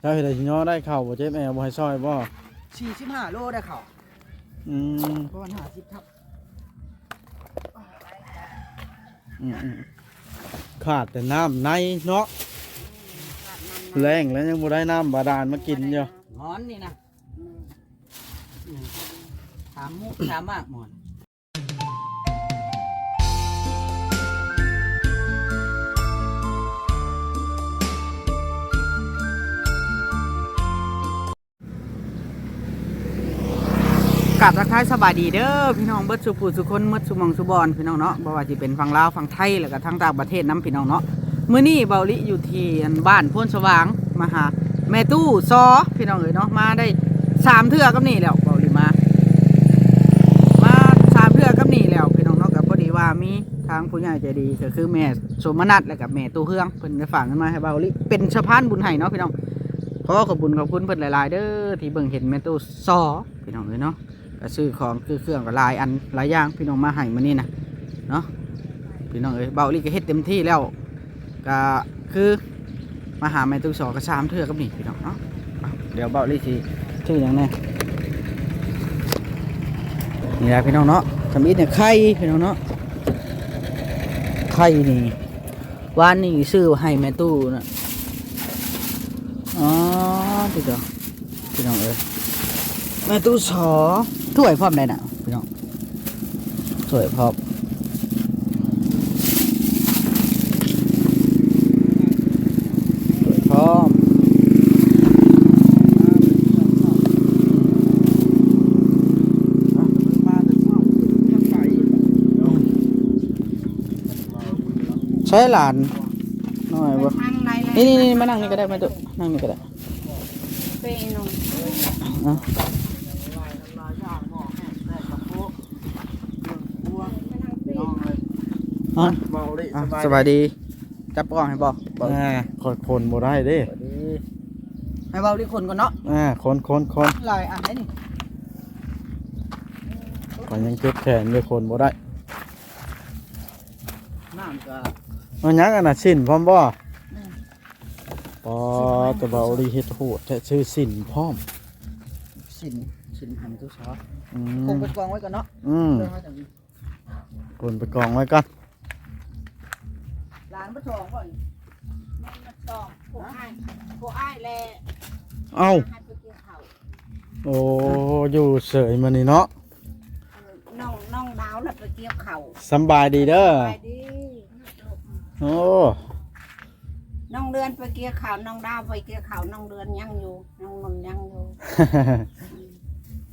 เจ้าเฮ็ดให้สิย่อได้เข้าบ่เจ็บแอวบ่ให้ซอยบ่สี่สิบห้าโลได้เขาอืมประมาณห้าสิบทับอืมอืมขาดแต่น้ำในเนาะแรงแล้วยังบ่ได้น้ำบาดาลมากินอยู่หมอนนี่นะอืมถามมุกถามมากหมอน กับทักทายสบายดีเด้อพี่น้องเบิดสุภูสุคนเบิดสุมองสุบอนพี่น้องเนาะบ่ว่าจะเป็นฝั่งลาวฝั่งไทยแล้วก็ทั้งต่างประเทศน้ำพี่น้องเนาะมื้อนี้เบาลิอยู่ที่อันบ้านพ้นสว่างมาหาแม่ตู้ซอพี่น้องเอ๋ยเนาะมาได้สามเทื่อกับนี่แล้วเบาลิมา มาสามเทื่อกับนี่แล้วพี่น้องเนาะกับพอดีว่ามีทางผู้ใหญ่ใจดีก็คือแม่สมนัทและกับแม่ตู้เฮืองเพิ่นได้ฝากเงินมาให้เบาลิเป็นสะพานบุญให้เนาะพี่น้องขอขอบคุญขอบคุณเพิ่นหลาย ๆ เด้อที่เบิ่งเห็นแม่ตู้ซอพี่น้องเอ๋ยเนาะ ก็ซื้อของคือเครื่องก็หลายอันหลายอย่างพี่น้องมาให้มานี่นะเนาะพี่น้องเอ้ยเบาลี่ก็เฮ็ดเต็มที่แล้วก็คือมาหาแม่ตุ้สอก็สามเทื่อกับนี่พี่น้องเนาะเดี๋ยวเบาลี่สิชื่ออย่างแน่นี่แหละพี่น้องเนาะทำอิฐเนี่ยไข่พี่น้องเนาะไข่นี่วานนี่ซื้อให้แม่ตู้นะอ๋อพี่น้องพี่น้องเอ้ย แม่ตู้สอถ้วยพร้อมได้น่ะพี่น้องถ้วยพร้อมถ้วยพร้อมใช้หลานหน่อยบ่ทางไรเลยนี่นี่นี่มานั่งนี่ก็ได้แม่ตู้นั่งนี่ก็ได้เปนง อะอะเบาดิอะสบายดีจับกล้องให้บอกอ่าคนคนบ่ได้เด้ให้เบาดิคนก่อนเนาะอ่าคนคนคนลายอันไหนนี่ก่อนยังเจ็บแขนเลยคนบ่ได้น้ำก็มันยังอันน่ะสิ้นพร้อมบ่ปอตะเบาดีเฮ็ดโหดแท้ชื่อสิ้นพร้อมสินสินให้แม่ตู้สออืคงมไปกองไว้ก่อนเนาะอืมเรื่องเขาจะมีคนไปกองไว้ก่อนร้านปะทองก่อนมันมาตอกผู้อ้ายผู้อ้ายแลเอ้าให้ไปกินข้าวโอ้อยู่เสยมานี่เนาะน้องน้องดาวน่ะไปเกี่ยวข้าวสำบายดีเด้อไปดิโอ้น้องเดือนไปเกี่ยวข้าวน้องดาวไปเกี่ยวข้าวน้องเดือนยังอยู่น้องนนท์ยังอยู่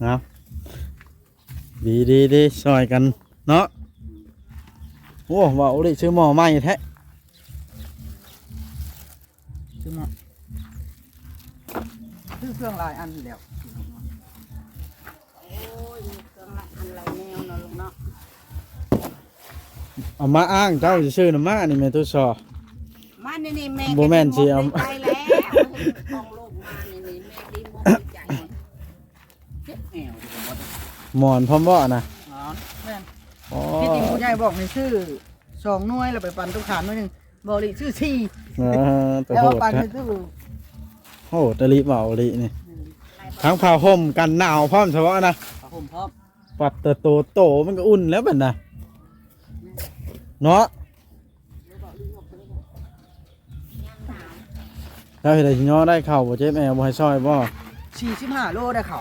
นะดีดีดีซอยกันเนาะโอ้เบาดิชื่อหมอใหม่แท้ ซื้อมาซื้อเครื่องลายอันเดียวโอ้ยมีเครื่องละอันไรแนวเนาะลูกเนาะเอามาอ้างเจ้าสิชื่อน้ำมานี่แม่ตัวซอมานี่นี่แม่บ่แม่นสิเอาก็ได้หมดได้ใจแล้วของลูกมานี่นี่แม่ดีหมดได้ใจเจ็บแอวผมว่าหมอนพร้อมบ่นะอ๋อแม่นอ๋อพี่ติมผู้ใหญ่บอกให้ซื้อสองหน่วยแล้วไปปั่นตุ๊กขานหน่วยหนึ่ง บริซื้อสี่เออแต่แล้วโหว่าดปั่นแท้ให้ซื้อโหดอลิเบาอลินี่ทั้งผ้าห่มกันหนาวพร้อมเฉพาะนะผ้าห่มพร้อมปัดแต่โตโตมันก็อุ่นแล้วแบบน่ะเนาะแล้วเฮ็ดให้สิย่อได้เข้าบ่เจ็บแอวบ่ให้ซอยบ่สี่สิบห้าโลได้เขา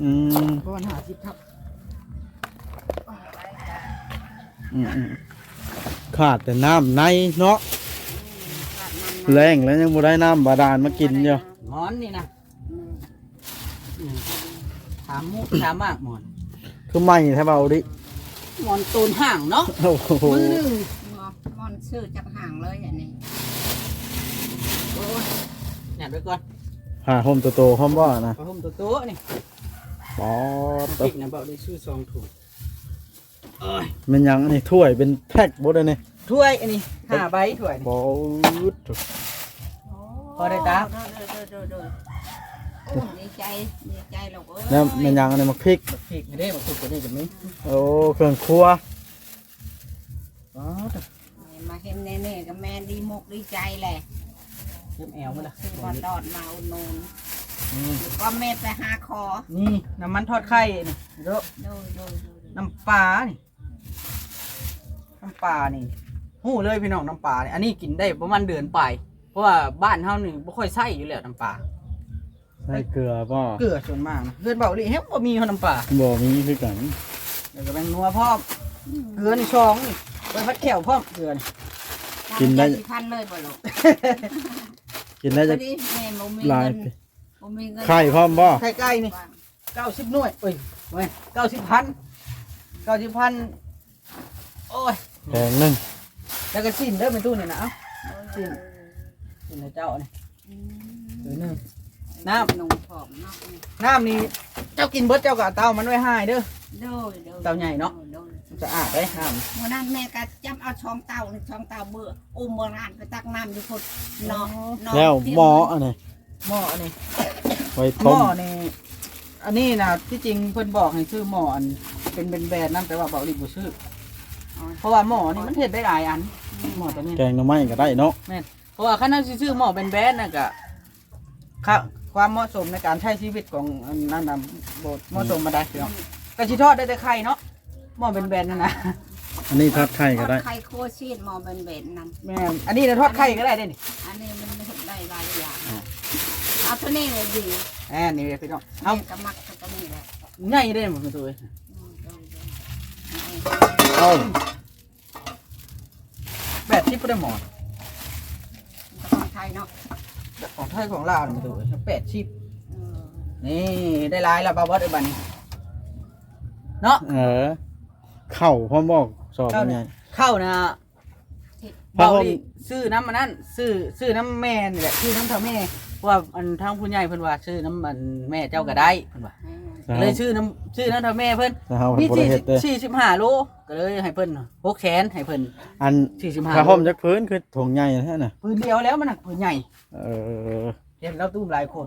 อืมประมาณห้าสิบทับอืมอืม ขาดแต่น้ำในเนาะแรงแล้วยังบ่ได้น้ำบาดาลมากินอยู่หมอนนี่นะอืมถามมุกถามมากหมอน คือใหม่แท้เบาอลิหมอนตูนห่างเนาะโอ้โหมือหนึ่งมอนซื้อจากห่างเลยอันนี้โอ้ยหยัดไว้ก่อนผ้าห่มโตๆพร้อมบ่นะผ้าห่มตัวโต๊ะนี่ป๊อดปิกนะบอกได้ซื้อสองถุงเอ้ย มันหยังอันนี่ถ้วยเป็นแพ็คบ่ได้นี่ถ้วยอันนี้ห้าใบถ้วยนี่บอดพอได้ตาเด้อเด้อเด้อเด้อโอ้ดีใจดีใจลูกเอ้ยแล้วมันหยังอันนี้มาพริกบักพริกไม่ได้บักพริกตัวนี้กับนี้โอ้เครื่องครัวอ๋อมาเห็นแน่ๆกับแม่ดีมุกดีใจแหละเจ็บแอวเมื่อไหร่ซื้อมาดอดมาอุดหนูนอืมก็แม่ไปหาคอนี่น้ำมันทอดไข่นี่เด้อดูดูดู น้ำปลานี่น้ำปลานี่หู้เลยพี่น้องน้ำปลานี่อันนี้กินได้ประมาณเดือนไป เพราะว่าบ้านเฮานี่บ่ค่อยใส่อยู่แล้วน้ำปลาใส่เกลือบ่เกลือส่วนมากนะเพื่อนเบาหลีเฮ้ยบ่มีเขาน้ำปลาบ่มีคือกันแล้วก็แบงนัวพร้อมเกลือนี่ช่องนี่ไว้พัดแขวพร้อมเกลือนี่กินได้ที่พันเลยบ่ลูกกินได้พจะอดีแม่บ่มีหลายเงินบ่มีเงินไข่พร้อมบ่ไข่ไก่นี่เก้าสิบหน่วยเอ้ยเว้ยเก้าสิบพัน เก้าสิบพันโอ้ยแพงหนึงแล้วก็สิ้นเด้อเป็นตู้นี่นะเอ้าสิ้นสิ้นให้เจ้านี่อืมเดี๋ยวหนึงน้ำหนุ่มผอมเนาะน้ำนี่เจ้ากินเบิดเจ้าก็เอาเตามันไว้ให้เด้อ โดยโดยเต่าใหญ่เนาะ โดยสะอาดเด้น้วันนั้นแม่ก็จับเอาช่องเต่านี่ช่องเต่าเบื่ออุ้มโบราณไปตักน้ำอยู่พุ่นเนาะเนาะแล้วหมออันนี้ำหม้ออันนี้ไว้หต้ม้มอนี่อันนี้นะที่จริงเพิ่นบอกให้ชื่อหม้ออัน เป็นแบรนด์นั่นแต่ว่าเบาหลีบ่ชื่อเพราะว่าหม้อนี่มันเฮ็ดได้หลายอันหม้อตัวนี้แกงหน่อไม้ก็ได้เนาะเพราะว่าคันเฮาสิซื้อหม้อเป็นแบรนด์น่ะก็ค่ะความเหมาะสมในการใช้ชีวิตของอันนั้นน่ะบ่เหมาะสมมาได้พี่น้องก็สิทอดได้แต่ไข่เนาะหม้อเป็นแบรนด์นั่นนะอันนี้ทอดไข่ก็ได้ ไข่โคชีดหมอเป็นเบ็ดนั่น แม่นอันนี้น่ะทอดไข่ก็ได้เด้นี่อันนี้มันเห็นได้หลายอย่างเอาตัวนี้เลยดีแหมนี่พี่น้องเอา แม่ก็มักตัวนี้แหละใหญ่เด้หมดตัวเอ้ยอืมโดยโดย เอ้าแบบที่บ่ได้หมอของไทยเนาะแบบของไทยของลาวนี่มาตัวเอ้ย80เออนี่ได้หลายแล้วบ่าวบอสไอ้บัดนี้เนาะเออ เข้าพร้อมบอกสอบเข้าเป็นเนี่ไง ยเข้านะเพราะเบาว่า ดิซื้อน้ำมันนั่นซื้อซื้อน้ำแม่นี่แหละซื้อน้ำเท่าแม่เพราะว่าอันทางผู้ใหญ่เพิ่นว่าซื้อน้ำมันแม่เจ้าก็ได้เพิ่นว่าเออ ก็เลยซื้อน้ำซื้อน้ำเท่าแม่เพิ่นถ้าเฮามีเพิ่นบ่ได้สี่เฮ็ดเด้สี่สิบห้าโลก็เลยให้เพิ่นหกแขนให้เพิ่นอันสี่สิบห้าถ้าห่มจักพื้นคือถุงใหญ่แท้น่ะปืนเดียวแล้วมันน่ะปืนใหญ่เออ เห็นแล้วตุ้มหลายคน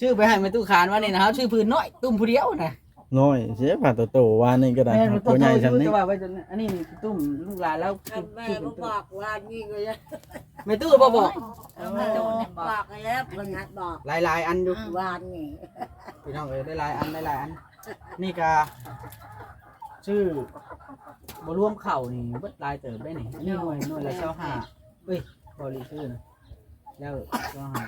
ชื่อไปให้แม่ตู้ขานว่านี่นะครับชื่อปืนน้อยตุ้มผู้เดียวนะ น้อยเสียผ่าตัวโตว่านี่ก็ได้แม่ครับตัตัววโตใหญ่อยู่ซำนี้แต่ว่าไว้จนอันนี้นี่ตุ้มลูกหลานแล้วแม่ชื่อก็เป็นบตุ้มอกว่านี่ก็ยังแม่ตู้บ่บอกเออมันโดนเนี่ยบบออกกแล้วมันนัดบอกหลายหลายๆอันอยู่วานนี่พี่น้องเอ้ยได้หลายอันได้หลายอัน นี่ก็ชื่อบ่รวมเข่านี่เบิดหลายเติบได้นี่อันนี้หน่วยหน่วยละเช้าห้าเอ้ยบริชื่อนะแล้วเช้าห้า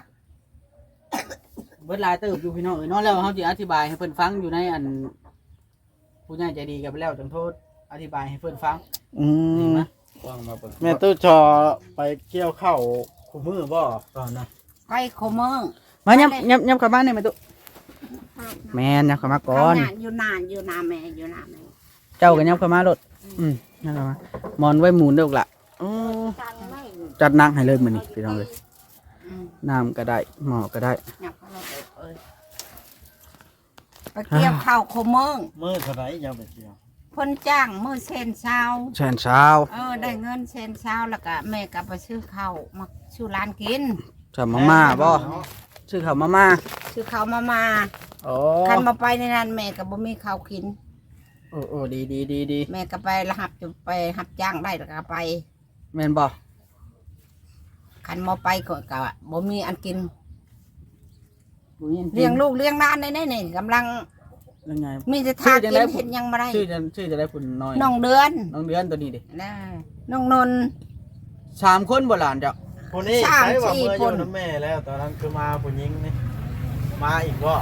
เบิดหลายเติบอยู่พี่น้องเอ้ยเนาะแล้วเขาจะอธิบายให้เพิ่นฟังอยู่ในอัน ผู้ใหญ่ใจดีกันไปแล้วจังโทษอธิบายให้เพิ่นฟังอืนี่มมาฟังมาเปิดแม่ตู้จอไปเกี่ยวข้าวคู่มือบ่ตอนน่ะไข่โคเมืองมายับยับยับเข้ามาหน่อยแม่ตุ๊แม่นยับเข้ามาก่อนเขาอยู่นานอยู่นานแม่อยู่นานแม่เจ้าก็ยับเข้ามารถอืมยับเข้ามามอนไว้หมุนเด้อละโอ้ตังไม่จัดหนักให้เลยมื้อนี้พี่น้องเลยอืม น้ำก็ได้หม้อก็ได้อยากให้เราเอ้ยไปเกี่ยวข้าวโคเมืองมือเท่าไหร่ยาวไปเกี่ยวเพ่นจ้างมือเชนเช้าแชนเช้าเออได้เงินเชนเช้าแล้วก็แม่ก็ไปซื้อข้าวมาซื้อร้านกินจะมาม่าบ่ชื่อเขาวมาม่าซื้อข้าวมามาโอ้คันมาไปในนั้นแม่ก็บ่มีข้าวกิน โอ้โอ้ดีดีดีดีแม่ก็ไปรหับจุไปหับจ้างได้แล้วก็ไป แม่นบ่ คันมาไปก็ก็บ่มีอันกินบ่มีอันกิน เลี้ยงลูกเลี้ยงหล้านได้แน่นี่กำลังยังไง มีแต่ทาชื่อจังกิได้นผมเห็นยังบ่ได้ชื่อจะชื่อจะได้ผุนน้อยน้องเดือนน้องเดือนตัวนี้ดินะน้องนนท์ สามคนบ่หลานจ้ะผู้นี้สามใช้ว่าสี่มืออคยู่นน้ำแม่แล้วตอนนั้นคือมาผู้หญิงนี่มาอีกบ่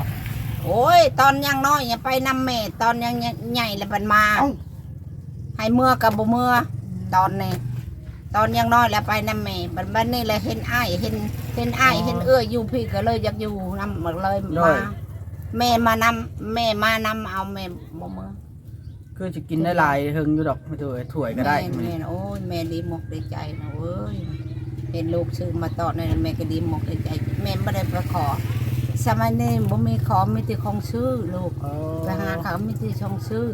โอ้ย ตอนยังน้อยอย่าไปนำแม่ ตอนยังใหญ่แล้วบันมา ให้เมื่อกับบ่เมื่อตอนนี้ ตอนยังน้อยแล้วไปนำแม่บัดบัดนี้เลยเห็นอ้ายเห็นเห็นอ้ายเห็นเอื้ออยู่พี่ก็เลยอยากอยู่นำมาเลยมาแม่มานำแม่มานำเอาแม่บ่เมื่อคือจะกินได้หลายเฮิงอยู่ดอกไม่ถือถ้วยก็ได้ แม่แม่โอ้ยแม่ดีหมกดีใจนะเว้ยเห็นลูกซื้อมาตอนนี้แม่ก็ดีหมกดีใจ แม่ไม่ได้ไปขอ สมัยนี้บ่มีขอมีแต่ของซื้อลูกโอ้ไปหาเขามีแต่ของซื้อ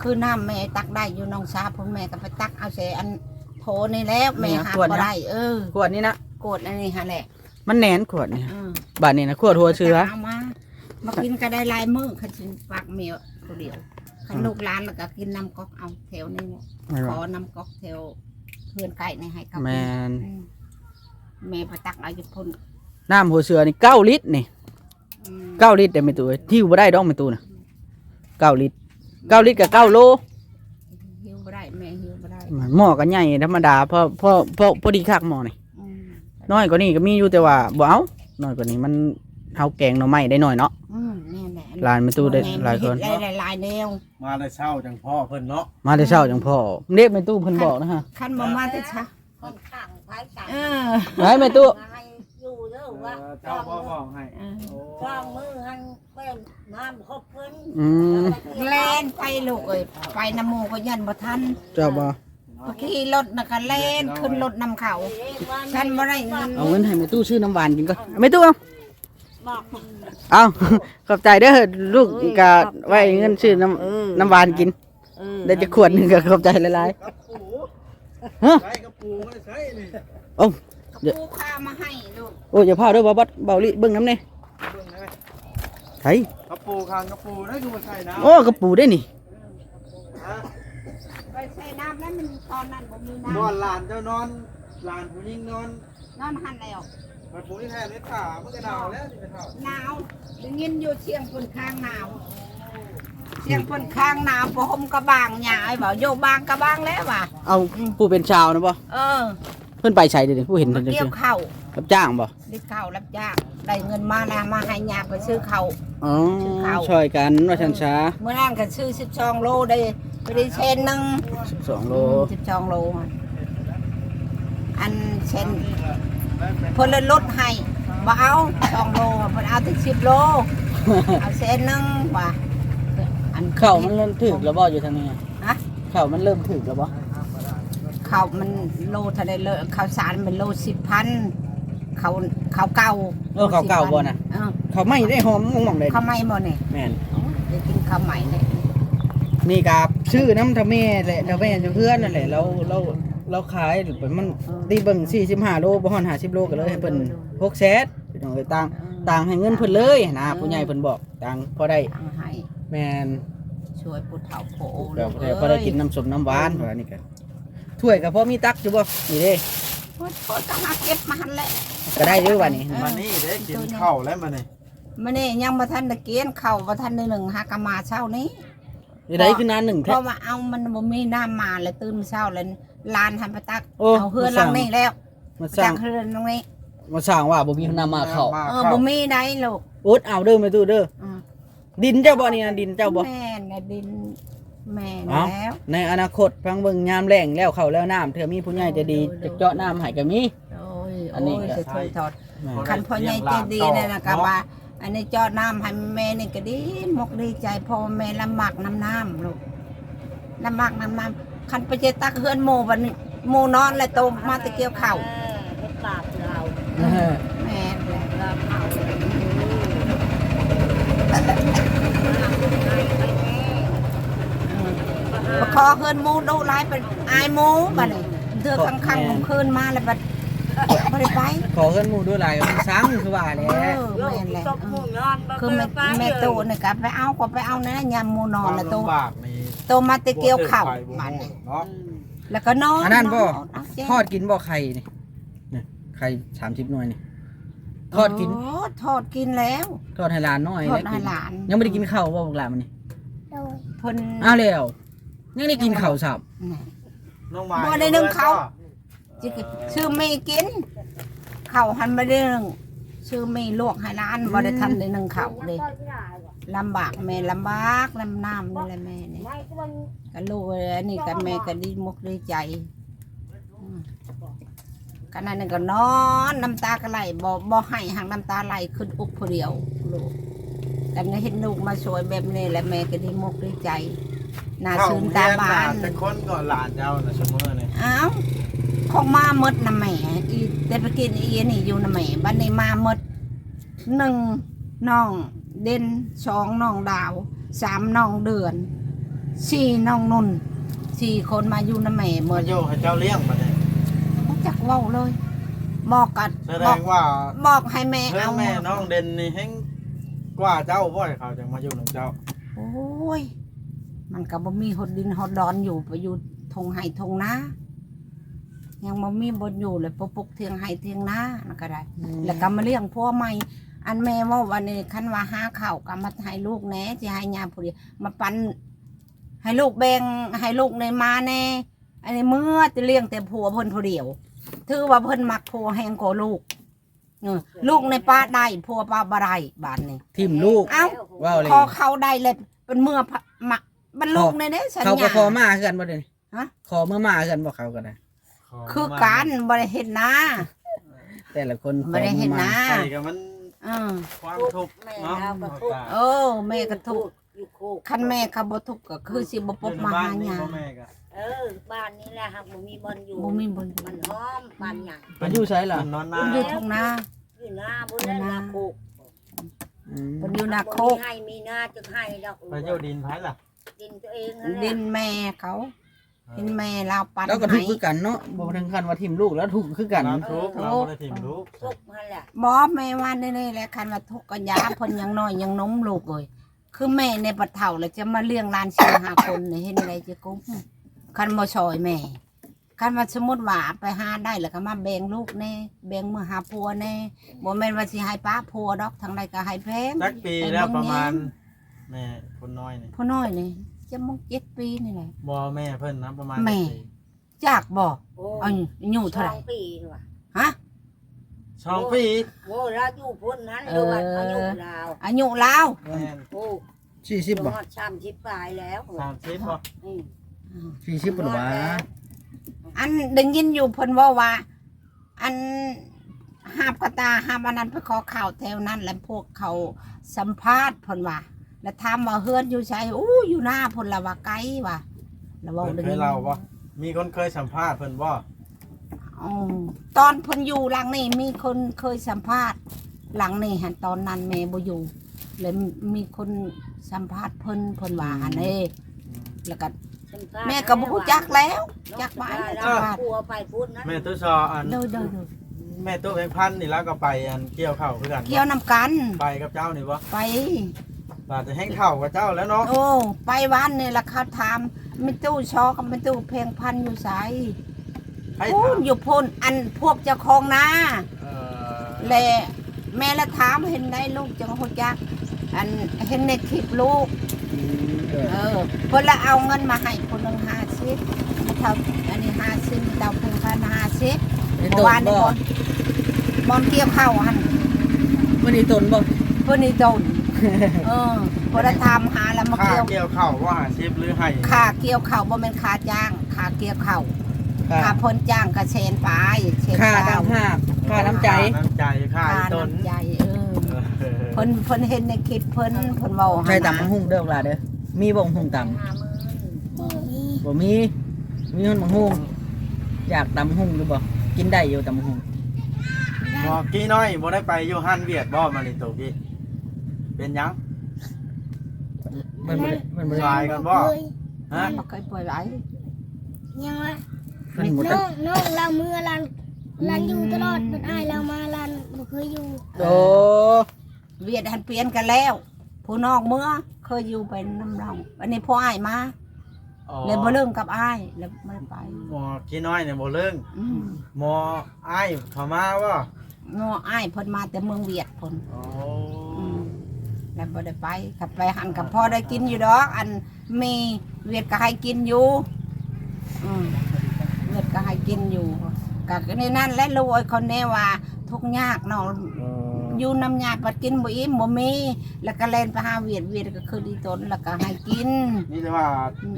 คือน้ำแม่ตักได้อยู่น้องสาวพ่อแม่ก็ไปตักเอาใส่อัน โถนี่แล้วแม่หาบ่ได้เออขวดนี้นะโกดอันนี้ฮะแหละมันแหนนขวดนี่เออบาทนี้นะขวดหัวเชื้อเอามามากินก็ได้หลายมื้อคันสิปากเมียวคนเดียวคันลูกหลานแล้วก็กินน้ำก๊อกเอาแถวนี้เนี่ยไม่ขว่าอน้ำก๊อกแถวเพื่อนไก่ในให้กับแมนอืมแม่ไปตักเอาอยู่พุ่นน้ำหัวเสือนี่เก้าลิตรนี่อืมเก้าลิตรเด้ไม่ตู้เอ้ยที่บ่ได้ดอกไม่ตู้น่ะเก้าลิตรเก้าลิตรกับเก้าโลหิวบ่ได้แม่ หิวบ่ได้หม้อก็ใหญ่ธรรมดาเพราะเพราะเพราะพอดีคักหม้อนี่อืมน้อยกว่านี้ก็มีอยู่แต่ว่าบ่เอาน้อยกว่านี้มันเฮาแกงหน่อไม้ได้น้อยเนาะอืมแน่แหละหลานไม่ตู้ได้หลายคนได้หลายๆแนวมาได้เช้าจังพ่อเพิ่นเนาะมาแต่เช้าจังพ่อเด็กไม่ตู้เพิ่นบอกนะฮะ คันบ่มาแต่เช้าค่อนข้างภายต่างเออไว้ไม่ตู้ ให้อยู่เด้อว่าเออเจ้าพ่อบอกให้เออโอ้วางมือหันเป็นน้ำครบเพิ่นอืม แล่นไปลูกเอ้ยไปน้ำหมูก็ยันบ่ทัน เจ้าบ่ พอขี่รถน่ะก็แล่นขึ้นรถนำเขาฉันบ่ได้เงินเอาเงินให้แม่ตู้ซื้อน้ำหวานกินก่อนแม่ตู้เอาบอกเอาขอบใจเด้อลูกก็ไว้เงินซื้อน้ำน้ำหวานกินเออได้จะขวดหนึงก็ขอบใจหลายกับปูๆฮะใช้กับปูไม่ได้ใช้นี่โอ้กูข้ามาให้ลูกโอ้อย่าพาเด้อบ่บัดเบาลิเบิ่งน้ำนี่เบิ่งได้ไหมไผกับปูคางกับปูได้ดูใช่นะโอ้กระปูได้นี่ฮะไป ใส่น้ำแล้วมันตอนนั้นบ่มีนอนน้ำหลานเจ้านอนหลานผู้หญิงนอนนอนหันแล้วมันปูที่แท้เลยขามันก็หนาวแล้วสิไปเท่าหนาวได้ยินอยู่เชียงคนข้างหนาวเชียงคนข้างหนาวบ่ห่มกระบางหยาไอ้บ่โยบางกระบางแล้วว่ะเอาผู้เป็นชาวนะบ่เออ เพิ่นไปใช้เด้อผู้เห็นเพิ่นเกี่ซื่ยวอข้าวๆ รับจ้างบ่ได้ข้าวรับจ้างได้เงินมาแล้วมาให้ยาไปซื้อข้าว อ๋อชื่อเขา ช่วยกันว่าชันช้าเมื่อนั้นก็ซื้อ12โลได้ไปได้เชนหนึง12โล12โลอะอันเชนเพิ่นเลยลดให้บ่เอา2โลเพิ่นเอาถึง10โลเอาเชนหนึงว่ะอันเข้ามันเริ่มถึกแล้วบ่อยู่ทางนี้อะฮะ เข้ามันเริ่มถึกแล้วบ่ข้าวมันโลเท่าไรเลยข้าวสารมันโลสิบพัน ข้าวข้าวเก่าเออเข้าเก่าบ่น่ะ เออเข้าไม่ได้หอมงงๆเลยข้าวใหม่บ่เนี่ยแม่นจะกินข้าวใหม่เนี่ยนี่กับชื่อน้ำทะเมแหละทะเมอยู่เพื่อนนั่นแหละเราเราเราขายหรือเป็นมันตีเบิ่ง45โลบ่ฮอน50โลก็เลยให้เพิ่น6แสนพี่น้องเอ้ยต่างต่างให้เงินเพิ่นเลยนะผู้ใหญ่เพิ่นบอกต่างพอได้เอาให้แม่นช่วยผู้เฒ่าโผแล้วแต่พอได้กินน้ำส้มน้ำหวานว่านี่ก็ถ้วยก็พอมีตักอยู่บ่นี่เด้ โอ้ยโอ้ยก็มาเก็บมาหันแหละ ก็ได้อยู่ว่านี่มานี่เด้กินข้าวแล้วมานี่มื้อนี้ยังบ่ทันได้กินข้าวบ่ทันได้หนึ่งหากะมาเช้านี้นี่ได้คือนานหนึ่งเพแท้ราะว่าเอามันบ่มีน้ำมาแล้วตื่นเช้าแล้วลานหันไปตักโอ้เอาเฮือนหลังนี้แล้วมาสร้าตังกเฮือนตรงนี้มาสร้างว่าบ่มีน้ำมาเข้าเออบ่มีได้ลูกโอ๊ตเอาเด้อแม่ตู้เด้ออืมดินเจ้าบ่นี่นะดินเจ้าบ่แม่น่ะดินแม่เอ้าแล้วในอนาคตฟังเบิ่งยามแรงแล้วเข้าแล้วน้ำเธอมีผู้ใหญ่ใจะดีจะเจาะน้ำให้ก็มีโอ้ย อันนี้โอ้ยก็จะช่วยถอดแม่คันพ่อใหญ่ใจดีเนี่ยนะกับว่า อันนี้เจอน้ำให้แม่นี่ก็ดีมกดีใจเพอแม่ลำบากน้ำน้ำลูกลำบากน้ำน้ำคันไปเจตักเฮือนหมู่บัดนี้หมู่นอนแล้วโตมาแตะเกียวข้าวเออเป็นปากเราเออแม่เลยเราเผาเลยประคอเฮือนหมู่ดูร้ายเป็นอายหมู่บัดนี้เธอคังคังๆคืนมาแล้วบัด บ่ได้ไปขอเงินหมู่ด้วยหลายก็มันซ้ำคือว่าแหละเออแม่นแหละตกหมู่นอนบ่คือแม่เคยไปแม่โตนี่ก็ไปเอาก็ไปเอานะยามหมู่นอนแล้วโตลำบากนี่โตมาแตะเกียวข้าวบับัดดนี้นี้เนาะแล้วก็นอนอันนั้นบ่เอาเจ๊ทอดกินบ่ไข่นี่เนี่ยไข่30หน่วยนี่ทอดกิน โทอดกินแล้วทอดให้หลานน้อยทอดแล้วให้กินหลานยังไม่ได้กินข้าวบ่บอกหลานมันนี่เพิ่นอ้าวแล้วยังได้กินข้าวสับ น่ะ น้องหมาบ่ได้นึ่งข้าว จิกชื่อไม่กิน ข้าวหันบ่ได้นึ่งชื่อไม่ลวกให้หลานบ่ได้ทันได้นึ่งข้าวเลยลำบากแม่ลำบากลำน้ำนี่แหละแม่นี่ก็ลูกอันนี้ก็แม่ก็ดีมุกดีใจอืมขณะนั้นก็นอนน้ำตาก็ไหลบ่บ่ให้หางน้ำตาไหลขึ้นอกผู้เดียวลูกแต่เมื่อเห็นลูกมาสวยแบบนี้แหละแม่ก็ดีมุกดีใจน่าชื่นตาบานแต่คนก็หลานเจ้าน่ะเสมอนี่อ้าว ของมาหมดนะแหม่อีแต่ไปกินอีนี่อยู่นะแหม่บัดนี้มาหมดหนึ่งน้องเด่นสองน้องดาวสามน้องเดือนสี่น้องนุ่นสี่คนมาอยู่นะแหม่หมมาดโยกให้เจ้าเลี้ยงบัดนี้บ่จักเว้าเลย บอกกันแสดบอกงว่าบอกให้แม่เพื่อเอาแม่น้องเด่นนี่แฮงกว่าเจ้าบ่อยเขาจังมาอยู่นำเจ้าโอ้ย มันก็บ่มีหดดินหดดอนอยู่ไปอยู่ทงไห้ทงนา ยังบ่มีบนอยู่เลยปปลุกเทียงให้เทียงหน้านั่นก็ได้ แล้วก็มาเลี้ยงพ่อใหม่ อันแม่ว่าวันนี้คันว่าหาข้าวก็มาให้ลูกแหน่สิให้ยามผู้เดียวมาปันให้ลูกแบ่งให้ลูกในมาแน่อันนี้เมื่อจะเลี้ยงแต่ผัวเพิ่นผู้เดียวถือว่าเพิ่นมักผัวแห่งกว่าลูกเออลูกในป้าได้ผัวป้าบ่ได้บาดนี้ทิมลูกเอ้าว้าวเลยพอเขาได้เลยเป็นเมื่อพะมักมันลูกในเด้สัญเขาก็ญาขอมาคือกันบ่เด้ฮะขอเมื่อมาคือกันบ่เขาก็ได้ คือการบ่ได้เห็นหน้าแต่ละคนขอบ่ได้เห็นหน้าใส่กับมันเออความทุกข์แม่เนาะเราก็ทุกข์เออแม่ก็ทุกข์อยู่โคกคันแม่เขาบ่ทุกข์ก็คือสิบ่ปบมาหาหยังแม่ก็เออบ้านนี้แหละครับบ่มีบอลอยู่บ่มีบ่อนมันหอมบ้านหยังมันอยู่ไสล่ะมันนอนหน้าเพิ่นอยู่ทุ่งนาอยู่หน้าบ่ได้หน้าโคกอืมเพิ่นอยู่นาโคบ่กมีให้มีหน้าจะให้ดอกไปเจ้าดินไผล่ะดินตัวเองนั่นแหละดินแม่เขา ดินแม่เราปันแล้วก็ทุกข์ให้คือกันเนาะบ่ถึงขั้นว่าทิมลูกแล้วทุกข์คือกันความทุกข์เราบ่ได้ถิ่มลูกทุกข์นั่นแหละบ่แม่ว่านี่ๆแหละคันว่าทุกข์ก็ยาเพิ่นยังน้อยยังนมลูกเลยคือแม่ในปัดเฒ่าแล้วจะมาเลี้ยงหลานสี่ห้าคนนี่เห็นอะไรจะกุ้มคันบ่ซอยแม่คันว่าสมมุติว่าไปหาได้แล้วก็มาแบ่งลูกแน่แบ่งมือหาผัวแน่บ่แม่นว่าสิให้ป้าผัวดอกทางใดก็ให้แพงสักปีแล้วประมาณแม่คนน้อยนี่ผู้น้อยนี่ จะมงเจ็ดปีนี่แหละบ่แม่เพิ่นนะประมาณแม่เจ็ดปีจากบ่โอ้อายุอายุเท่าไหร่สองปีนี่ว่ะฮะ สองปีโอ้เราอยู่พุ่นนั้นเอดูอว่าอายุเราอายุลาวแม่นโอ้40บ่ฮอด30ปลายแล้วสามสิบบ่อืม40บ่ล่ะวะอันได้ยินอยู่เพิ่นเว่าว่า อันหาบกระตาหาบอันนั้นไปขอข่าวแถวนั้น แล้วพวกเขาสัมภาษณ์เพิ่นว่า แล้วถามว่าเฮือนอยู่ไสอู้อยู่หน้าเพิ่นละว่าไกลว่ะแล้วเว้าเพิ่นได้เคยิยนเล่าบ่มีคนเคยสัมภาษณ์เพิ่นบ่อ๋อตอนเพิ่นอยู่หลังนี้มีคนเคยสัมภาษณ์ หลังนี้หันตอนนั้นแม่บ่อยู่เลยมีคนสัมภาษณ์เพิ่นเพิ่นว่าอันนี้แล้วก็สัภาษณ์แม่ก็บ่รู้จักแล้วจักว่าแล้สัมวภาษณ์กลัวไปพุ่นนั้นแม่ตู้ซออันเด้อเด้อเด้อแม่ตู้แพงพันนี่แล้วก็ไปอันเกี่ยวข้าวคือกันบ่เกี่ยวนํกันไปกับเจ้านี่บ่ไป บาดจะแห้งข้าวกับเจ้าแล้วเนาะโอ้ไปวันนี่ละเขาถามไม่ตู้ชอกับไม่ตู้เพลงพันอยู่ไสให้พูถามนอยู่พูนอันพวกเจ้าของนาเอ่อแลแม่ละถามเห็นได้ลูกจังหัวจัก อันเห็นในคลิปลูกเออเพิ่นละเอาเงินมาให้คนหนึ่งห้าสิบเท่าอันนี้ห้าสิบเท่าเพิ่งพันห้าสิบเป็นเมื่ต้อนวานนี้บ่บอลบอลเกี่ยวข้าวหันมื้อนี้ต้นบ่เพิ่นนี่โดน เออเพิ่นละถามหาแล้วมาค่าเกี่ยวเกี่ยวข้าวว่าหาชิปหรือให้ค่าเกี่ยวข้าวบ่แม่นค่าจ้างค่าเกี่ยวข้าวค่าค่าเพิ่นจ้างก็เชนไปเชนค่าเก้าน้ำหากค่าน้ำใจค่าน้ำใจค่าค่าต้นน้ำใจเออเออเพิ่นเพิ่นเห็นในคลิปเพิ่นเพิ่นเว้าใช่หั่นตำบักหุ่งเด้อล่ะเด้อมีบ่บักหุ่งตำห้าหมื่นบ่มีมีคนบักหุ่งอยากตำบักหุ่งหรือบ่กินได้อยู่ตำบักหุ่งหมอกี้น้อยบ่ได้ไปอยู่ฮั่นเวียดบ่มานี่ตัวกี้ เป็นหยัง มันบ่ได้มันบ่ได้สายกันบ่ฮะ บ่เคยปล่อยไหลยังวะมันบ่น้ได้องน้องเรามือลันลันอยู่ตลอดมันอายเรามาลันบ่เคยอยู่โอ้เวียดหันเปลี่ยนกันแล้ว ผู้นอกเมื่อเคยอยู่เป็นน้ำเราอันนี้พ่ออ้ายมาอ๋อเลยบ่เริ่มกับอ้ายแล้วไม่ไปหมอกี้น้อยเนี่ยบ่เลิงอืมหมออ้ายพม่าบ่งออ้ายเพิ่นมาแต่เมืองเวียดเพิ่นอ๋ออืม แล้วบ่ได้ไปขับไปหันกับพ่อได้กินอยู่ดอก อันมีเวียดก็ให้กินอยู่อืมเวียดก็ให้กินอยู่ก็ในนั้นและรู้ไอ้คนนี้ว่า ทุกข์ยากเนาะอ๋ออยู่น้ำยาปัดกินบ่อิ่มบ่มี แล้วก็เล่นไปหาเวียดเวียดก็คือดีตนแล้วก็ให้กิน นี่แต่ว่า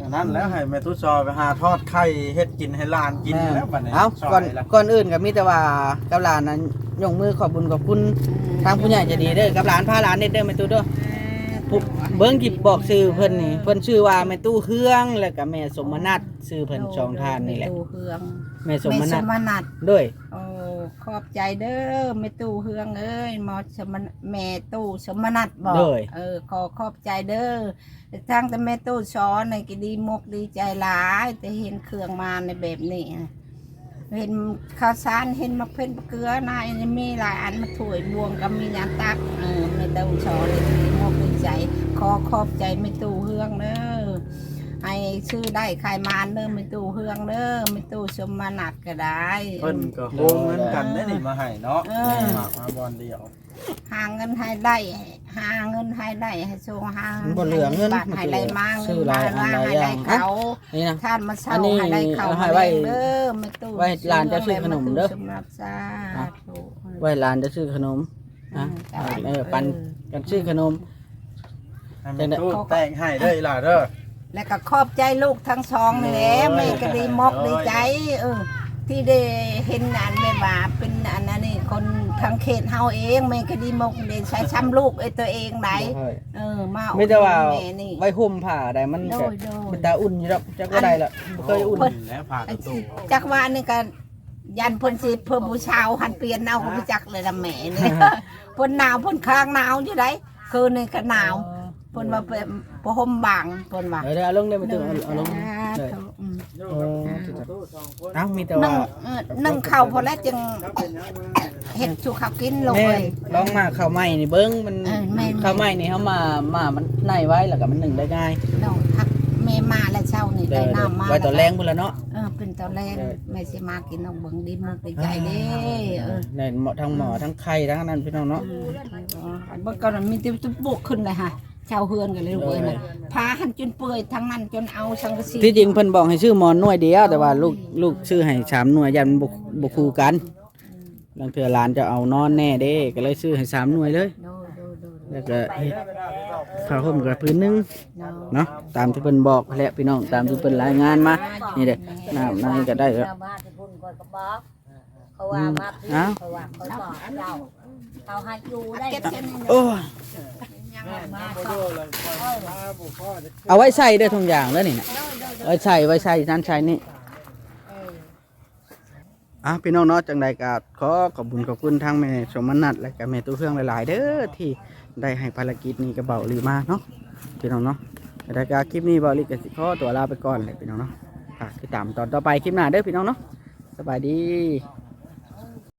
อันนั้นแล้วให้แม่ทุซอไปหาทอดไข่เฮ็ดกินให้หลานกินแล้วบัดนี้เอ้าซยก่อนละก่อนอื่นก็มีแต่ว่ากับหลานนั้น ยกมือขอบคุญขอบคุณทางผู้ใหญ่ใจะดีเด้อกับหลานพาหลานเด้อเด้อแม่ตู้เด้อผู้เบิ่งกิบบอกชื่อเพิ่นนี่เพิ่นชื่อว่าแม่ตู้เครื่องแล้วก็แม่สมนัทชื่อเพิ่นสองท่านนี่แหละ ตู้เฮืองแม่สมแม่สนัทมนัดด้วยโอ้ขอบใจเด้อแม่ตู้เฮืองเอ้ยหมอสมนแม่ตู้สมนัดบอกด้วยเออขอขอบใจเด้อทางแต่แม่ตู้สอนในก็ดีมกดีใจหลาย แต่เห็นเครื่องมาในแบบนี้ เห็นข้าวสารเห็นมะเพ็ญมะเกลือนายมีหลายอันมาถวยบวงก็มียานตักเออแม่ตู้สอนเลยดีมกดีใจขอขอบใจแม่ตู้เฮืองเด้อให้ชื่อได้ใครมาเด้อไม่ตู้เฮืองเด้อไม่ตู้ชมมานัดก็ได้ เพิ่นก็โฮมเงินกันได้นี่มาให้เนาะเออ มามาบอลเดียว หาเงินให้ได้หาเงินให้ได้ให้ส่งหามันบ่เหลือเงินบาทให้ได้มาเงิซื้อนหลายอันหลายให้อย่าได้งเขานี่นะท่านมาเช่าอันนี้ให้ได้เขาเอาให้ไว้เด้อไม่ตู้ไว้หลานจะซื้อขนมเด้อสำหรับสาธุไว้หลานจะซื้อขนมอะเออปันกันซื้อขนมให้แม่ตู้แต่งให้เด้ออีหล่ะเด้อแล้วก็ขอบใจลูกทั้งสองนี่แหละโอ้ยแม่ก็ดีมกดีใจเออ ที่ได้เห็นอันแม่ว่าเป็นอันนั้นนี่คนทางเขตเฮาเองแม่ก็ดีมกดีใช้ช้ำลูกไอ้ตัวเองไหนเออมาไม่แต่ว่าแม่นี่ ไว้ห่มผ้าได้มันโดก็ยโดยเป็นตาอุ่นอยู่ดอกจักก็ได้ละบ่เคยอุ่น แล้วผ่ากระตูจักว่านี่ก็ยันเพ่นสิเพิ่นบูชาวหันเปลี่ยนเอาก็บ่จักเลยละแม่นี่ เพ่นหนาวเพ่นค้างหนาวอยู่ไดคืนนี่ก็หนาวเพ่นว่าเป็นบ่ห่มบางเพ่นว่าเออเดี๋ยวเอาลงได้ไม่ต้องเอาเอาลง ได้ อืม โอ้เอ้ามีแต่นึ่ว่างเออนึ่งข้าวพอแล้วจึงเฮ็ดชูข้าวกินลงแม่เลย ลองมาข้าวไหม้นี่เบิ้งมันเออแม่น ข้าวไหม้นี่เฮามามามันในไว้แล้วก็มันนึ่งได้ง่ายน้องพักแม่มาแล้วเช้านี่ได้น้ำมาไว้ตอนแรงพุ่นละเนาะเออเป็นตอนแรกแม่สิมากินน้องเบิ่งดีมุกดีใจเด้เออในหมอทั้งหมอทั้งไข่ทั้งอันนั้นพี่น้องเนาะเมื่อก่อนมีแต่ตุบกขึ้นเลยค่ะ ชาวเฮือนกันเลยลูกเอ้ยนะพาหันจนเปื่อยทั้งนั้นจนเอาสังกะสีที่จริงเพิ่นบอกให้ซื้อหมอนหน่วยเดียว แต่ว่าลูกลูกซื้อให้สามหน่วยยันบ่บ่คู่กันบางเทื่อหลานจะเอานอนแน่เด้ ก็เลยซื้อให้สามหน่วยเลย โดยโดยโดยแล้วก็เฮ็ดข้าวห่มกับพื้นหนึงโดยเนาะตามที่เพิ่นบอกแหละพี่น้องตามที่เพิ่นรายงานมา นี่เด้อน้ำในก็ได้แล้วเรามาที่พุ่นก่อนก็บอกเขาว่ามาพี่อ้าวเขาว่าเขาบอกเราเขาให้อยู่ได้เก็บเส้นนี่โอ้ยยังมา เอาไว้ใส่เด้ทุกอย่างเด้อนี่นะไว้ใส่ไว้ใส่นั่นใส่นี่อะพี่น้องเนาะจังใดก็ขอขอบคุญขอบคุณทางแม่สมนัทและก็แม่ตู้เครื่องหลาย ๆ เด้อที่ได้ให้ภารกิจนี้กับเบาหลีมาเนาะพี่น้องเนาะแต่การคลิปนี้เบาหลีก็สิขอตัวลาไปก่อนเลยพี่น้องเนาะฝากติดตามตอนต่อไปคลิปหน้าเด้อพี่น้องเนาะสบายดี